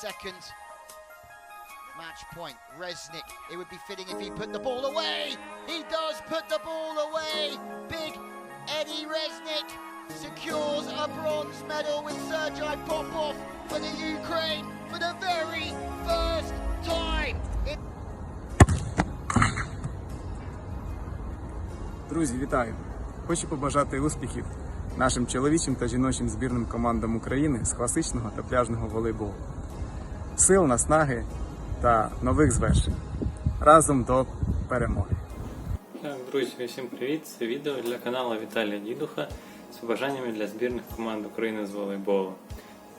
second match point. Resnick, it would be fitting if he put the ball away. He does put the ball away. Big Eddie Resnick secures a bronze medal with Sergei Popov for the Ukraine for the very first time. in Друзі, вітаю! Хочу побажати успіхів нашим чоловічим та жіночим збірним командам України з класичного та пляжного волейболу. Сил, наснаги та нових звершень. Разом до перемоги! Друзі, всім привіт! Це відео для каналу Віталія Дідуха з побажаннями для збірних команд України з волейболу.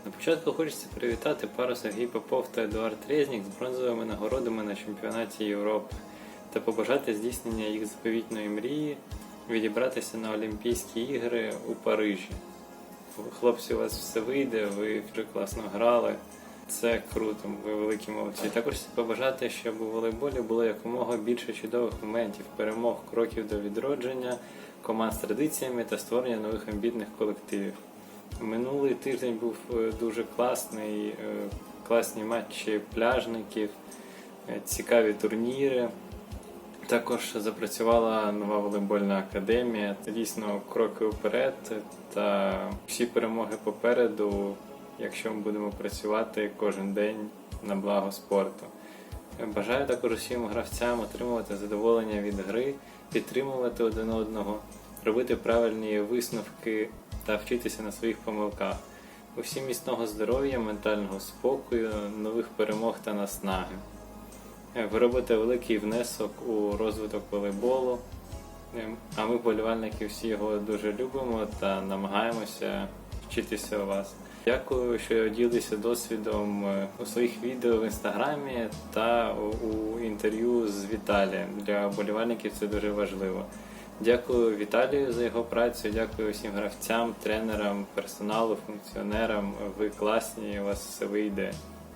На початку хочеться привітати пару Сергій Попов та Едуард Резнік з бронзовими нагородами на чемпіонаті Європи та побажати здійснення їх заповітної мрії відібратися на Олімпійські ігри у Парижі. Хлопці, у вас все вийде, ви вже класно грали. Це круто, ви великі молодці. Також побажати, щоб у волейболі було якомога більше чудових моментів, перемог, кроків до відродження, команд з традиціями та створення нових амбітних колективів. Минулий тиждень був е, дуже класний, е, класні матчі пляжників, е, цікаві турніри. Також запрацювала нова волейбольна академія. Це дійсно кроки вперед та всі перемоги попереду, якщо ми будемо працювати кожен день на благо спорту. Бажаю також усім гравцям отримувати задоволення від гри, підтримувати один одного, робити правильні висновки та вчитися на своїх помилках. Усім міцного здоров'я, ментального спокою, нових перемог та наснаги. Ви робите великий внесок у розвиток волейболу, Е, а ми, болівальники, всі його дуже любимо та намагаємося вчитися у вас. Дякую, що ділися досвідом е, у своїх відео в інстаграмі та у- інтерв'ю з Віталієм. Для болівальників це дуже важливо. Дякую Віталію за його працю, дякую всім гравцям, тренерам, персоналу, функціонерам. Ви класні, у вас все вийде.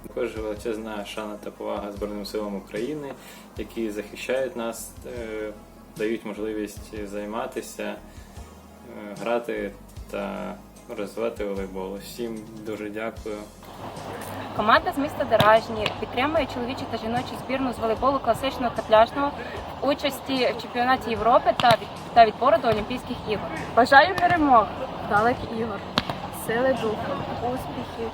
Також величезна шана та повага Збройним силам України, які захищають нас, е, дають можливість займатися, е, грати та розвивати волейбол. Всім дуже дякую. Команда з міста Деражні підтримує чоловічу та жіночу збірну з волейболу класичного та пляжного участі в чемпіонаті Європи та від та відбору до Олімпійських ігор. Бажаю перемог, далеких ігор, сили духу, успіхів,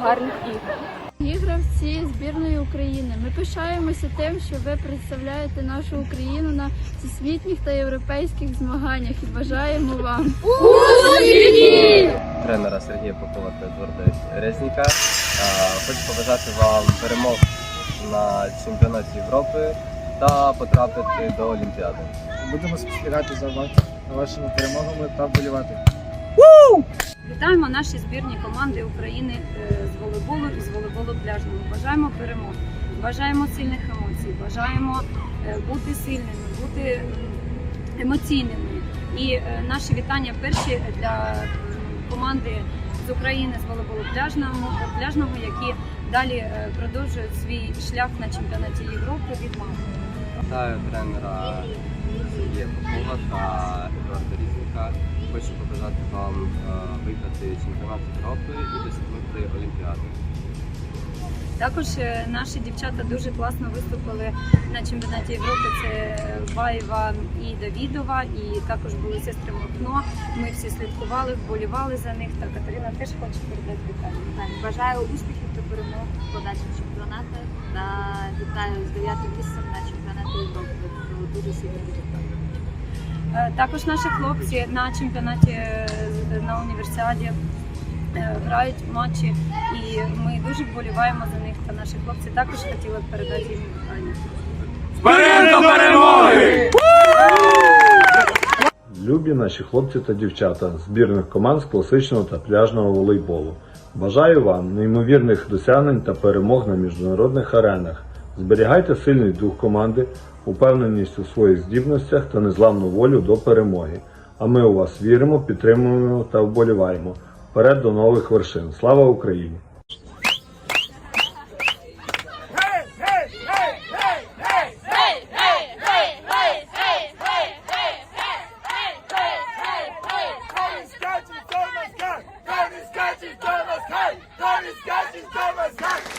гарних ігор. Дорогі гравці збірної України. Ми пишаємося тим, що ви представляєте нашу Україну на всесвітніх та європейських змаганнях і бажаємо вам тренера Сергія Попова та Едварда Резніка. Хочу побажати вам перемог на чемпіонаті Європи та потрапити до Олімпіади. Будемо спостерігати за вашими перемогами та вболівати. Вітаємо наші збірні команди України е, з волейболу і з волейболу пляжного. Бажаємо перемог, бажаємо сильних емоцій, бажаємо е, бути сильними, бути емоційними. І е, наші вітання перші для команди з України з волейболу пляжного, пляжного які далі продовжують свій шлях на чемпіонаті Європи від мами. Вітаю тренера Сергія Попова та Едварда Різніка. Хочу побажати вам е, виграти чемпіонат Європи і досягнути Олімпіади. Також е, наші дівчата дуже класно виступили на чемпіонаті Європи. Це Баєва і Давідова, і також були сестри Мокно. Ми всі слідкували, вболівали за них. Та Катерина теж хоче передати вітання. Бажаю успіхів та перемог в подальшому чемпіонаті та вітаю з 9 місцем на чемпіонаті Європи. Це дуже сильний результат. Е, Також наші хлопці на чемпіонаті е, на універсіаді е, грають матчі, і ми дуже вболіваємо за них. Та наші хлопці також хотіли б передати їм вітання. Вперед до перемоги! Любі наші хлопці та дівчата збірних команд з класичного та пляжного волейболу. Бажаю вам неймовірних досягнень та перемог на міжнародних аренах. Зберігайте сильний дух команди, упевненість у своїх здібностях та незламну волю до перемоги. А ми у вас віримо, підтримуємо та вболіваємо. Вперед до нових вершин. Слава Україні! Thomas, Thomas, Thomas, Thomas, Thomas,